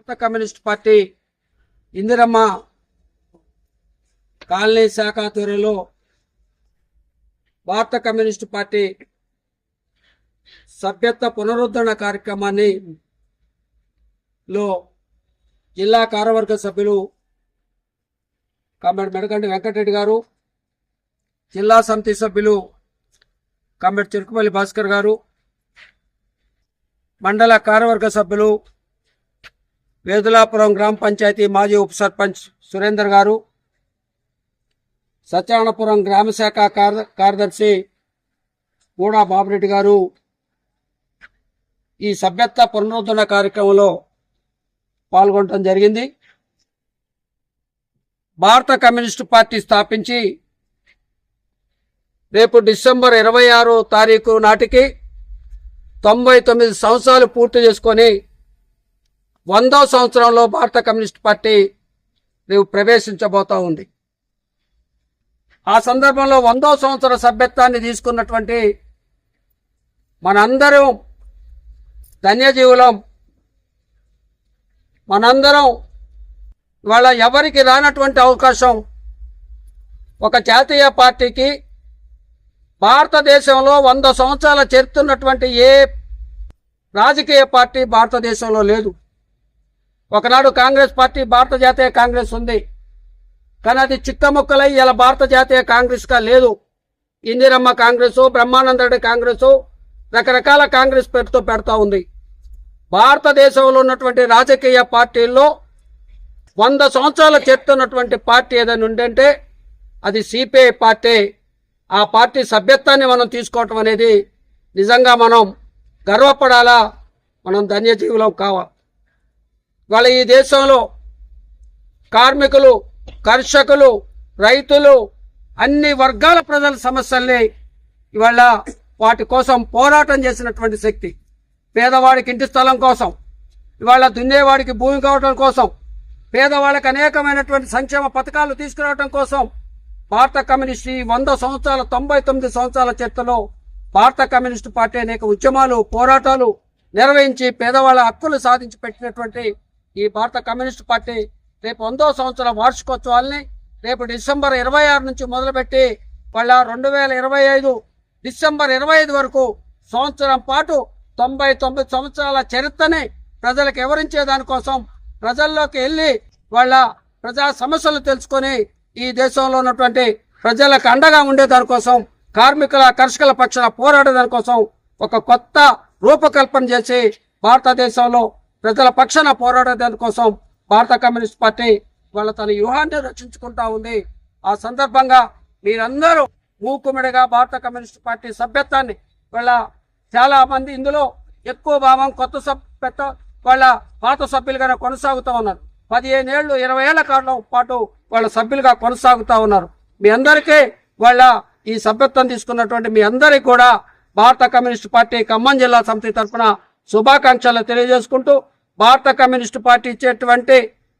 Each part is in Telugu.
భారత కమ్యూనిస్ట్ పార్టీ ఇందిరమ్మ కాలనీ శాఖ ఆధ్వర్యంలో భారత కమ్యూనిస్ట్ పార్టీ సభ్యత్వ పునరుద్ధరణ కార్యక్రమాన్ని లో జిల్లా కార్యవర్గ సభ్యులు కామెడ్ మెడకంటి వెంకటరెడ్డి గారు జిల్లా సమితి సభ్యులు కామెడ్ చిరుకుమల్లి భాస్కర్ గారు మండల కార్యవర్గ సభ్యులు వేదులాపురం గ్రామ పంచాయతీ మాజీ ఉప సర్పంచ్ సురేందర్ గారు సత్యనారాయణపురం గ్రామ శాఖ కార్య కార్యదర్శి కూడా బాబురెడ్డి గారు. ఈ సభ్యత్వ పునరుద్ధరణ కార్యక్రమంలో పాల్గొనడం జరిగింది. భారత కమ్యూనిస్టు పార్టీ స్థాపించి రేపు డిసెంబర్ ఇరవై ఆరో తారీఖు నాటికి తొంభై తొమ్మిది సంవత్సరాలు పూర్తి చేసుకొని వందో సంవత్సరంలో భారత కమ్యూనిస్ట్ పార్టీ రేపు ప్రవేశించబోతా ఉంది. ఆ సందర్భంలో వందో సంవత్సర సభ్యత్వాన్ని తీసుకున్నటువంటి మనందరం ధన్యజీవులం. మనందరం ఇవాళ ఎవరికి రానటువంటి అవకాశం ఒక జాతీయ పార్టీకి భారతదేశంలో వంద సంవత్సరాల చేరుతున్నటువంటి ఏ రాజకీయ పార్టీ భారతదేశంలో లేదు. ఒకనాడు కాంగ్రెస్ పార్టీ భారత జాతీయ కాంగ్రెస్ ఉంది. కానీ అది చిక్కముక్కలై ఇలా భారత జాతీయ కాంగ్రెస్గా లేదు. ఇందిరమ్మ కాంగ్రెసు బ్రహ్మానంద రెడ్డి రకరకాల కాంగ్రెస్ పేరుతో పెడతా ఉంది. భారతదేశంలో ఉన్నటువంటి రాజకీయ పార్టీల్లో వంద సంవత్సరాల చరిత్ర పార్టీ ఏదైనా ఉందంటే అది సిపిఐ పార్టీ. ఆ పార్టీ సభ్యత్వాన్ని మనం తీసుకోవటం అనేది నిజంగా మనం గర్వపడాలా? మనం ధన్యజీవులం కావాలి వాళ్ళ ఈ దేశంలో కార్మికులు కర్షకులు రైతులు అన్ని వర్గాల ప్రజల సమస్యల్ని ఇవాళ వాటి కోసం పోరాటం చేసినటువంటి శక్తి. పేదవాడికి ఇంటి స్థలం కోసం ఇవాళ దున్నేవాడికి భూమి కావటం కోసం పేదవాళ్ళకి అనేకమైనటువంటి సంక్షేమ పథకాలు తీసుకురావడం కోసం భారత కమ్యూనిస్ట్ ఈ వంద సంవత్సరాల తొంభై తొమ్మిది సంవత్సరాల చరిత్రలో భారత కమ్యూనిస్ట్ పార్టీ అనేక ఉద్యమాలు పోరాటాలు నిర్వహించి పేదవాళ్ళ హక్కులు సాధించి పెట్టినటువంటి ఈ భారత కమ్యూనిస్ట్ పార్టీ రేపు వందో సంవత్సరం వార్షికోత్సవాల్ని రేపు డిసెంబర్ ఇరవై ఆరు నుంచి మొదలుపెట్టి వాళ్ళ రెండు వేల ఇరవై ఐదు డిసెంబర్ ఇరవై ఐదు వరకు సంవత్సరం పాటు తొంభై తొమ్మిది సంవత్సరాల చరిత్రని ప్రజలకు వివరించే దానికోసం ప్రజల్లోకి వెళ్ళి వాళ్ళ ప్రజా సమస్యలు తెలుసుకొని ఈ దేశంలో ఉన్నటువంటి ప్రజలకు అండగా ఉండే దానికోసం కార్మికుల కర్షకుల పక్షాన పోరాడే దానికోసం ఒక కొత్త రూపకల్పన చేసి భారతదేశంలో ప్రజల పక్షాన పోరాడే దానికోసం భారత కమ్యూనిస్ట్ పార్టీ వాళ్ళ తన వ్యూహాన్ని రక్షించుకుంటా ఉంది. ఆ సందర్భంగా మీరందరూ మూకుమిడిగా భారత కమ్యూనిస్ట్ పార్టీ సభ్యత్వాన్ని వాళ్ళ చాలా మంది ఇందులో ఎక్కువ భాగం కొత్త సభ్యత వాళ్ళ పాత సభ్యులుగానే కొనసాగుతూ ఉన్నారు. పదిహేను ఏళ్ళు ఇరవై ఏళ్ళ కాలం పాటు వాళ్ళ సభ్యులుగా కొనసాగుతూ ఉన్నారు. మీ అందరికీ వాళ్ళ ఈ సభ్యత్వం తీసుకున్నటువంటి మీ అందరికీ కూడా భారత కమ్యూనిస్ట్ పార్టీ ఖమ్మం జిల్లా సమితి తరఫున శుభాకాంక్షలు తెలియజేసుకుంటూ భారత కమ్యూనిస్ట్ పార్టీ ఇచ్చేటువంటి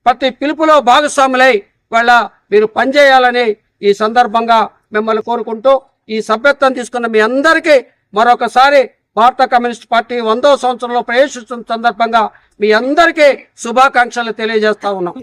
ప్రతి పిలుపులో భాగస్వాములై వాళ్ళ మీరు పనిచేయాలని ఈ సందర్భంగా మిమ్మల్ని కోరుకుంటూ ఈ సభ్యత్వం తీసుకున్న మీ అందరికీ మరొకసారి భారత కమ్యూనిస్ట్ పార్టీ వందో సంవత్సరంలో ప్రవేశిస్తున్న సందర్భంగా మీ అందరికీ శుభాకాంక్షలు తెలియజేస్తా ఉన్నాం.